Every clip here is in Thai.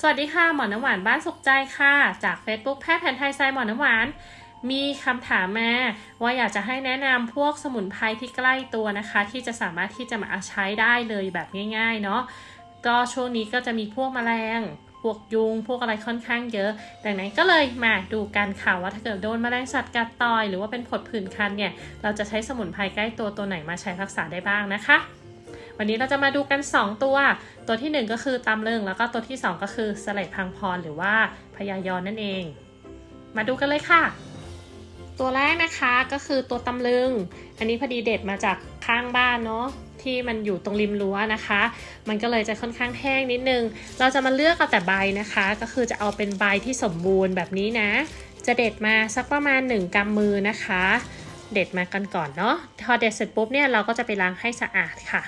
สวัสดีค่ะหมอน้ำหวานบ้านสุขใจค่ะ จาก Facebook แพทย์แผนไทยไซหมอน้ำหวาน มีคำถามมาว่าอยากจะให้แนะนำพวกสมุนไพรที่ใกล้ตัวนะคะ ที่จะสามารถที่จะมาใช้ได้เลยแบบง่ายๆเนาะก็ช่วงนี้ก็จะมีพวกแมลงพวกยุงพวกอะไรค่อนข้างเยอะ ดังนั้นก็เลยมาดูกันค่ะว่าถ้าเกิดโดนแมลงสัตว์กัดต่อย หรือว่าเป็นผดผื่นคันเนี่ยเราจะใช้สมุนไพรใกล้ตัวตัวไหนมาใช้รักษาได้บ้างนะคะ วันนี้เราจะมาดูกัน 2 ตัว ตัวทีหนึ่1 ก็คือตำลึงแล้วก็ตัวที่ 2 ก็คือสเลดพังพรหรือว่าพยายอนนั่นเอง มาดูกันเลยค่ะ ตัวแรกนะคะก็คือตัวตำลึง อันนี้พอดีเด็ดมาจากข้างบ้านเนาะที่มันอยู่ตรงริมรั้วนะคะ มันก็เลยจะค่อนข้างแห้งนิดนึง เราจะมาเลือกเอาแต่ใบนะคะ ก็คือจะเอาเป็นใบที่สมบูรณ์แบบนี้นะ จะเด็ดมาสักประมาณ 1กำมือนะคะ เด็ดมากันก่อนเนาะ พอเด็ดเสร็จปุ๊บเนี่ยเราก็จะไปล้างให้สะอาดค่ะ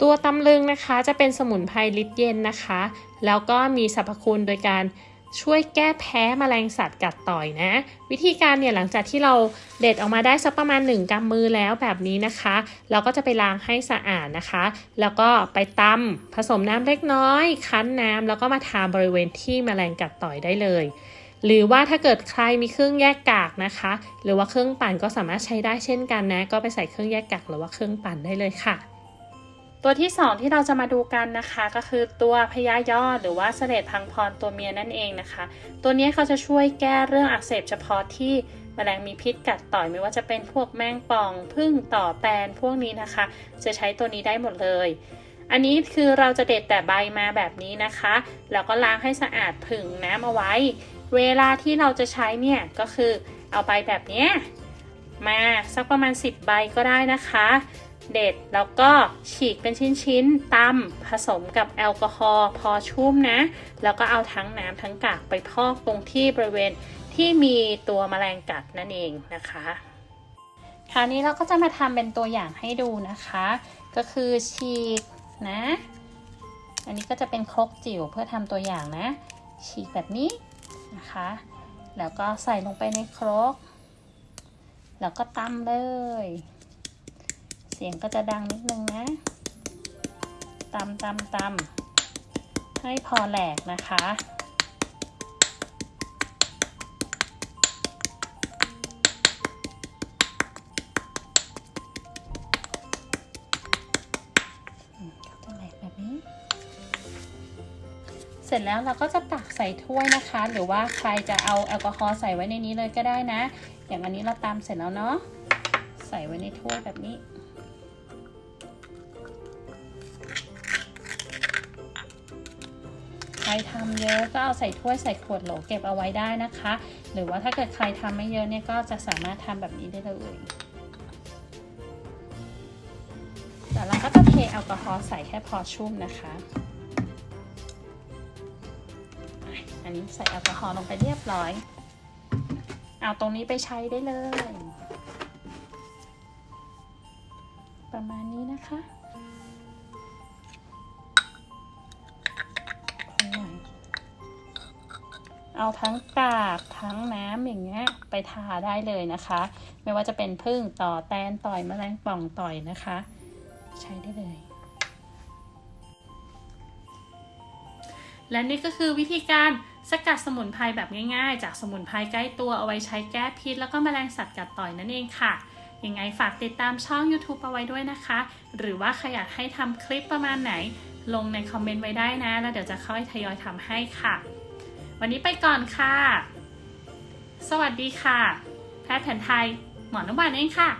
ตัวตำลึงนะคะจะเป็นสมุนไพรลิตเย็นนะคะ แล้วก็มีสรรพคุณโดยการช่วยแก้แพ้แมลงสัตว์กัดต่อยนะ วิธีการเนี่ยหลังจากที่เราเด็ดออกมาได้สักประมาณ 1กำมือแล้วแบบนี้นะคะ เราก็จะไปล้างให้สะอาดนะคะ แล้วก็ไปตำผสมน้ำเล็กน้อย คั้นน้ำแล้วก็มาทาบริเวณที่แมลงกัดต่อยได้เลย หรือว่าถ้าเกิดใครมีเครื่องแยกกากนะคะ หรือว่าเครื่องปั่นก็สามารถใช้ได้เช่นกันนะ ก็ไปใส่เครื่องแยกกากหรือว่าเครื่องปั่นได้เลยค่ะ ตัวที่ 2 ที่เราจะมาดูกันนะคะก็คือตัวพยายอดหรือว่าเสลดพังพรตัวเมียนั่นเองนะคะ ตัวนี้เขาจะช่วยแก้เรื่องอักเสบเฉพาะที่แมลงมีพิษกัดต่อยไม่ว่าจะเป็นพวกแมงป่องพึ่งต่อแตนพวกนี้นะคะ จะใช้ตัวนี้ได้หมดเลย อันนี้คือเราจะเด็ดแต่ใบมาแบบนี้นะคะ แล้วก็ล้างให้สะอาดผึ่งน้ำเอาไว้ เวลาที่เราจะใช้เนี่ยก็คือเอาใบแบบนี้มาสักประมาณ 10 ใบก็ได้นะคะ เด็ด แล้วก็ฉีกเป็นชิ้นๆตำผสมกับแอลกอฮอล์พอชุ่มนะ แล้วก็เอาทั้งน้ำทั้งกากไปพอกตรงที่บริเวณที่มีตัวแมลงกัดนั่นเองนะคะ คราวนี้เราก็จะมาทำเป็นตัวอย่างให้ดูนะคะ ก็คือฉีกนะ อันนี้ก็จะเป็นครกจิ๋วเพื่อทำตัวอย่างนะ ฉีกแบบนี้นะคะ แล้วก็ใส่ลงไปในครก แล้วก็ตำเลย เสียงก็จะดังนิดนึงนะตำตำตำให้พอแหลกนะคะอืมก็จะแหลกแบบนี้เสร็จแล้วเราก็จะตักใส่ถ้วยนะคะ หรือว่าใครจะเอาแอลกอฮอล์ใส่ไว้ในนี้เลยก็ได้นะ อย่างอันนี้เราตำเสร็จแล้วเนาะใส่ไว้ในถ้วยแบบนี้ รทำเยอะก็เอาใส่ถ้วยใส่ขวดโหลเก็บเอาไว้ได้นะคะ หรือว่าถ้าเกิดใครทำไม่เยอะเนี่ยก็จะสามารถทำแบบนี้ได้เลยแต่เราก็จะเทแอลกอฮอล์ใส่แค่พอชุ่มนะคะ อันนี้ใส่แอลกอฮอล์ลงไปเรียบร้อย เอาตรงนี้ไปใช้ได้เลย ประมาณนี้นะคะ เอาทั้งกากทั้งน้ำอย่างเงี้ยไปทาได้เลยนะคะ ไม่ว่าจะเป็นพึ่งต่อแตนต่อยแมลงป่องต่อยนะคะ ใช้ได้เลย และนี่ก็คือวิธีการสกัดสมุนไพรแบบง่ายๆ จากสมุนไพรใกล้ตัวเอาไว้ใช้แก้พิษ แล้วก็แมลงสัตว์กัดต่อยนั่นเองค่ะยังไงฝากติดตามช่อง YouTube เอาไว้ด้วยนะคะ หรือว่าใครอยากให้ทำคลิปประมาณไหน ลงในคอมเมนต์ไว้ได้นะ แล้วเดี๋ยวจะค่อยทยอยทำให้ค่ะ วันนี้ไปก่อนค่ะ สวัสดีค่ะ แพทย์แผนไทย หมอน้ำหวานเองค่ะ